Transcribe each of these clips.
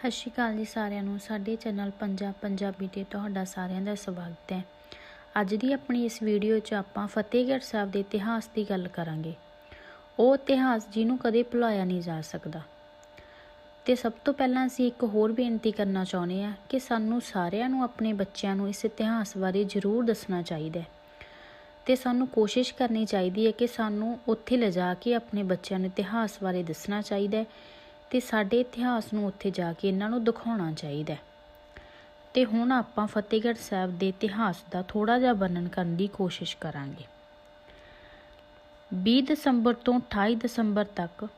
ਸਤਿ ਸ਼੍ਰੀ ਅਕਾਲ ਜੀ ਸਾਰਿਆਂ ਨੂੰ। ਸਾਡੇ ਚੈਨਲ ਪੰਜਾਬ ਪੰਜਾਬੀ ਤੇ ਤੁਹਾਡਾ ਸਾਰਿਆਂ ਦਾ ਸਵਾਗਤ ਹੈ। ਅੱਜ ਦੀ ਆਪਣੀ ਇਸ ਵੀਡੀਓ 'ਚ ਆਪਾਂ ਫਤਿਹਗੜ੍ਹ ਸਾਹਿਬ ਦੇ ਇਤਿਹਾਸ ਦੀ ਗੱਲ ਕਰਾਂਗੇ। ਉਹ ਇਤਿਹਾਸ ਜਿਹਨੂੰ ਕਦੇ ਭੁਲਾਇਆ ਨਹੀਂ ਜਾ ਸਕਦਾ। ਤੇ ਸਭ ਤੋਂ ਪਹਿਲਾਂ ਅਸੀਂ ਇੱਕ ਹੋਰ ਬੇਨਤੀ ਕਰਨਾ ਚਾਹੁੰਦੇ ਹਾਂ ਕਿ ਸਾਨੂੰ ਸਾਰਿਆਂ ਨੂੰ, ਆਪਣੇ ਬੱਚਿਆਂ ਨੂੰ ਇਸ ਇਤਿਹਾਸ ਬਾਰੇ ਜ਼ਰੂਰ ਦੱਸਣਾ ਚਾਹੀਦਾ ਹੈ। ਤੇ ਸਾਨੂੰ ਕੋਸ਼ਿਸ਼ ਕਰਨੀ ਚਾਹੀਦੀ ਹੈ ਕਿ ਸਾਨੂੰ ਉੱਥੇ ਲਿਜਾ ਕੇ ਆਪਣੇ ਬੱਚਿਆਂ ਨੂੰ ਇਤਿਹਾਸ ਬਾਰੇ ਦੱਸਣਾ ਚਾਹੀਦਾ ਹੈ ਤੇ ਸਾਡੇ ਇਤਿਹਾਸ ਨੂੰ ਉੱਥੇ ਜਾ ਕੇ ਇਹਨਾਂ ਨੂੰ ਦਿਖਾਉਣਾ ਚਾਹੀਦਾ ਹੈ। ਤੇ ਹੁਣ ਆਪਾਂ ਫਤਿਹਗੜ੍ਹ ਸਾਹਿਬ ਦੇ ਇਤਿਹਾਸ ਦਾ ਥੋੜਾ ਜਿਹਾ ਵਰਣਨ ਕਰਨ ਦੀ ਕੋਸ਼ਿਸ਼ ਕਰਾਂਗੇ। 20 ਦਸੰਬਰ ਤੋਂ 28 ਦਸੰਬਰ ਤੱਕ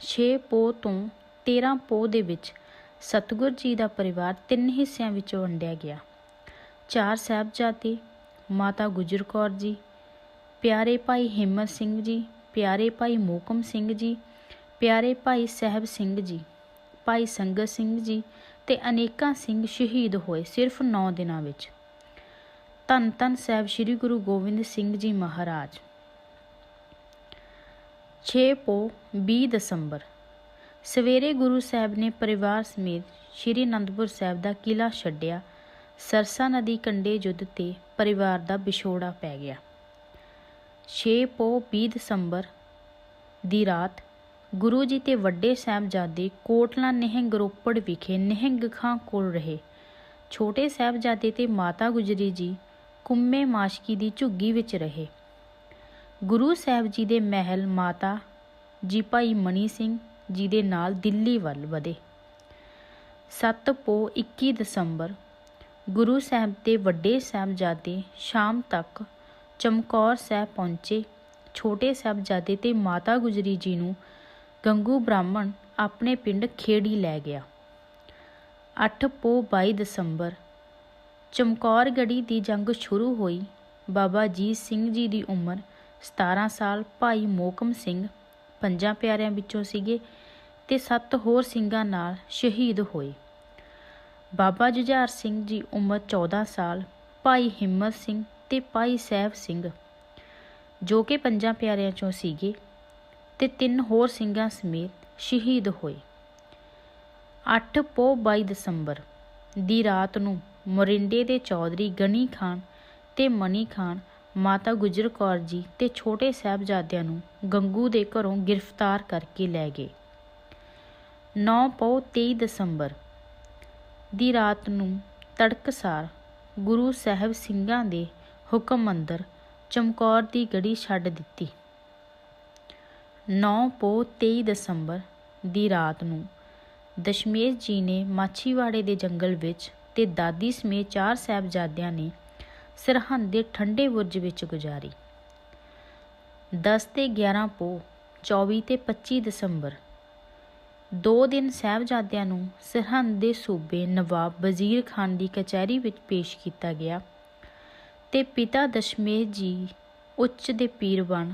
6 ਪੋਹ ਤੋਂ 13 ਪੋਹ ਦੇ ਵਿੱਚ ਸਤਗੁਰ ਜੀ ਦਾ ਪਰਿਵਾਰ ਤਿੰਨ ਹਿੱਸਿਆਂ ਵਿੱਚ ਵੰਡਿਆ ਗਿਆ। ਚਾਰ ਸਾਹਿਬਜ਼ਾਦੇ, ਮਾਤਾ ਗੁਜਰ ਕੌਰ ਜੀ, ਪਿਆਰੇ ਭਾਈ ਹਿੰਮਤ ਸਿੰਘ ਜੀ, ਪਿਆਰੇ ਭਾਈ ਮੋਕਮ ਸਿੰਘ ਜੀ ਪਿਆਰੇ ਭਾਈ ਸਾਹਿਬ ਸਿੰਘ ਜੀ, ਭਾਈ ਸੰਗਤ ਸਿੰਘ ਜੀ ਤੇ ਅਨੇਕਾਂ ਸਿੰਘ ਸ਼ਹੀਦ ਹੋਏ ਸਿਰਫ 9 ਦਿਨਾਂ ਵਿੱਚ। ਧੰਨ ਧੰਨ ਸਾਹਿਬ ਸ੍ਰੀ ਗੁਰੂ ਗੋਬਿੰਦ ਸਿੰਘ ਜੀ ਮਹਾਰਾਜ। 6 ਪੋ 20 ਦਸੰਬਰ, ਸਵੇਰੇ ਗੁਰੂ ਸਾਹਿਬ ਨੇ ਪਰਿਵਾਰ ਸਮੇਤ ਸ੍ਰੀ ਅਨੰਦਪੁਰ ਸਾਹਿਬ ਦਾ ਕਿਲਾ ਛੱਡਿਆ। ਸਰਸਾ ਨਦੀ ਕੰਢੇ ਯੁੱਧ ਤੇ ਪਰਿਵਾਰ ਦਾ ਵਿਛੋੜਾ ਪੈ ਗਿਆ। 6 ਪੋ 20 ਦਸੰਬਰ ਦੀ ਰਾਤ ਗੁਰੂ ਜੀ ਤੇ ਵੱਡੇ ਸਾਹਿਬਜ਼ਾਦੇ ਕੋਟਲਾ ਨਿਹੰਗ ਰੋਪੜ ਵਿਖੇ ਨਿਹੰਗ ਖਾਂ ਕੋਲ ਰਹੇ। ਛੋਟੇ ਸਾਹਿਬਜ਼ਾਦੇ ਤੇ ਮਾਤਾ ਗੁਜਰੀ ਜੀ ਕੁੰਮੇ ਮਾਸ਼ਕੀ ਦੀ ਝੁੱਗੀ ਵਿੱਚ ਰਹੇ। ਗੁਰੂ ਸਾਹਿਬ ਜੀ ਦੇ ਮਹਿਲ ਮਾਤਾ ਜੀ ਭਾਈ ਮਣੀ ਸਿੰਘ ਜੀ ਦੇ ਨਾਲ ਦਿੱਲੀ ਵੱਲ ਵਧੇ। 7 ਪੋ 21 ਦਸੰਬਰ ਗੁਰੂ ਸਾਹਿਬ ਦੇ ਵੱਡੇ ਸਾਹਿਬਜ਼ਾਦੇ ਸ਼ਾਮ ਤੱਕ ਚਮਕੌਰ ਸਾਹਿਬ ਪਹੁੰਚੇ। ਛੋਟੇ ਸਾਹਿਬਜ਼ਾਦੇ ਤੇ ਮਾਤਾ ਗੁਜਰੀ ਜੀ ਨੂੰ ਗੰਗੂ ਬ੍ਰਾਹਮਣ ਆਪਣੇ ਪਿੰਡ ਖੇੜੀ ਲੈ ਗਿਆ। 8 ਪੋ 22 ਦਸੰਬਰ ਚਮਕੌਰ ਗੜੀ ਦੀ ਜੰਗ ਸ਼ੁਰੂ ਹੋਈ। ਬਾਬਾ ਜੀਤ ਸਿੰਘ ਜੀ ਦੀ ਉਮਰ 17 ਸਾਲ, ਭਾਈ ਮੋਕਮ ਸਿੰਘ ਪੰਜਾਂ ਪਿਆਰਿਆਂ ਵਿੱਚੋਂ ਸੀਗੇ ਤੇ ਸੱਤ ਹੋਰ ਸਿੰਘਾਂ ਨਾਲ ਸ਼ਹੀਦ ਹੋਏ। ਬਾਬਾ ਜੁਝਾਰ ਸਿੰਘ ਜੀ ਉਮਰ 14 ਸਾਲ, ਭਾਈ ਹਿੰਮਤ ਸਿੰਘ ਤੇ ਭਾਈ ਸਾਹਿਬ ਸਿੰਘ, ਜੋ ਕਿ ਪੰਜਾਂ ਪਿਆਰਿਆਂ ਚੋਂ ਸੀਗੇ। ਤੇ ਤਿੰਨ ਹੋਰ ਸਿੰਘਾਂ ਸਮੇਤ ਸ਼ਹੀਦ ਹੋਏ। 8 ਪੋ 22 ਦਸੰਬਰ ਦੀ ਰਾਤ ਨੂੰ ਮੋਰਿੰਡੇ ਦੇ ਚੌਧਰੀ ਗਨੀ ਖਾਨ ਤੇ ਮਨੀ ਖਾਨ, ਮਾਤਾ ਗੁਜਰ ਕੌਰ ਜੀ ਤੇ ਛੋਟੇ ਸਾਹਿਬਜ਼ਾਦਿਆਂ ਨੂੰ ਗੰਗੂ ਦੇ ਘਰੋਂ ਗ੍ਰਿਫਤਾਰ ਕਰਕੇ ਲੈ ਗਏ। 9 ਪੋ 23 ਦਸੰਬਰ ਦੀ ਰਾਤ ਨੂੰ ਤੜਕਸਾਰ ਗੁਰੂ ਸਾਹਿਬ ਸਿੰਘਾਂ ਦੇ ਹੁਕਮ ਅੰਦਰ ਚਮਕੌਰ ਦੀ ਗੜੀ ਛੱਡ ਦਿੱਤੀ। 9 ਪੋ 23 ਦਸੰਬਰ ਦੀ ਰਾਤ ਨੂੰ ਦਸ਼ਮੇਸ਼ ਜੀ ਨੇ ਮਾਛੀਵਾੜੇ ਦੇ ਜੰਗਲ ਵਿੱਚ ਤੇ ਦਾਦੀ ਸਮੇਤ ਚਾਰ ਸਾਹਿਬਜ਼ਾਦਿਆਂ ਨੇ ਸਰਹੰਦ ਦੇ ਠੰਡੇ ਬੁਰਜ ਵਿੱਚ ਗੁਜ਼ਾਰੀ। 10 ਤੇ 11 ਪੋ 24 ਤੇ 25 ਦਸੰਬਰ ਦੋ ਦਿਨ ਸਾਹਿਬਜ਼ਾਦਿਆਂ ਨੂੰ ਸਰਹੰਦ ਦੇ ਸੂਬੇ ਨਵਾਬ ਵਜ਼ੀਰ ਖਾਨ ਦੀ ਕਚਹਿਰੀ ਵਿੱਚ ਪੇਸ਼ ਕੀਤਾ ਗਿਆ ਤੇ ਪਿਤਾ ਦਸ਼ਮੇਸ਼ ਜੀ ਉੱਚ ਦੇ ਪੀਰ ਬਣ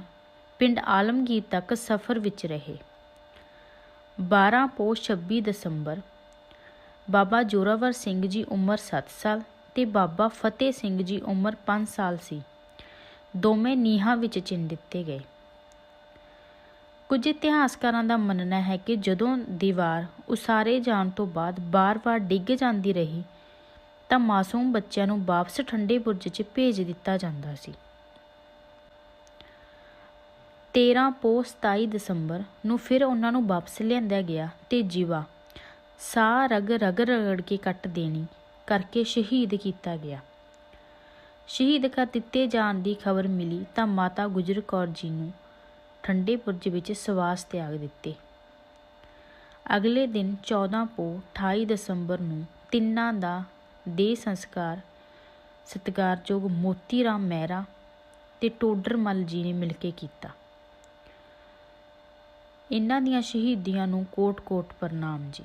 ਪਿੰਡ ਆਲਮਗੀਰ ਤੱਕ ਸਫ਼ਰ ਵਿੱਚ ਰਹੇ। 12 ਪੋ 26 ਦਸੰਬਰ, ਬਾਬਾ ਜੋਰਾਵਰ ਸਿੰਘ ਜੀ ਉਮਰ 7 ਸਾਲ ਤੇ ਬਾਬਾ ਫਤਿਹ ਸਿੰਘ ਜੀ ਉਮਰ 5 ਸਾਲ ਸੀ। ਦੋਵੇਂ ਨੀਹਾਂ ਵਿੱਚ ਚਿਣ ਦਿੱਤੇ ਗਏ। ਕੁਝ ਇਤਿਹਾਸਕਾਰਾਂ ਦਾ ਮੰਨਣਾ ਹੈ ਕਿ ਜਦੋਂ ਦੀਵਾਰ ਉਸਾਰੇ ਜਾਣ ਤੋਂ ਬਾਅਦ ਬਾਰ-ਬਾਰ ਡਿੱਗ ਜਾਂਦੀ ਰਹੀ, ਤਾਂ ਮਾਸੂਮ ਬੱਚਿਆਂ ਨੂੰ ਵਾਪਸ ਠੰਡੇ ਬੁਰਜ 'ਚ ਭੇਜ ਦਿੱਤਾ ਜਾਂਦਾ ਸੀ। 13 ਪੋ 27 ਦਸੰਬਰ ਨੂੰ ਫਿਰ ਉਹਨਾਂ ਨੂੰ ਵਾਪਸ ਲਿਆਂਦਾ ਗਿਆ ਤੇ ਜੀਵਾ ਸਾਹ ਰਗ ਰਗ ਰਗੜ ਕੇ ਕੱਟ ਦੇਣੀ ਕਰਕੇ ਸ਼ਹੀਦ ਕੀਤਾ ਗਿਆ। ਸ਼ਹੀਦ ਕਰ ਦਿੱਤੇ ਜਾਣ ਦੀ ਖਬਰ ਮਿਲੀ ਤਾਂ ਮਾਤਾ ਗੁਜਰ ਕੌਰ ਜੀ ਨੂੰ ਠੰਡੇ ਬੁਰਜ ਵਿੱਚ ਸਵਾਸ ਤਿਆਗ ਦਿੱਤੇ। ਅਗਲੇ ਦਿਨ 14 ਪੋ 28 ਦਸੰਬਰ ਨੂੰ ਤਿੰਨਾਂ ਦਾ ਦੇਹ ਸੰਸਕਾਰ ਸਤਿਕਾਰਯੋਗ ਮੋਤੀ ਰਾਮ ਮਹਿਰਾ ਤੇ ਟੋਡਰ ਮਲ ਜੀ ਨੇ ਮਿਲ ਕੇ ਕੀਤਾ। ਇਹਨਾਂ ਦੀਆਂ ਸ਼ਹੀਦੀਆਂ ਨੂੰ ਕੋਟ-ਕੋਟ ਪ੍ਰਣਾਮ ਜੀ।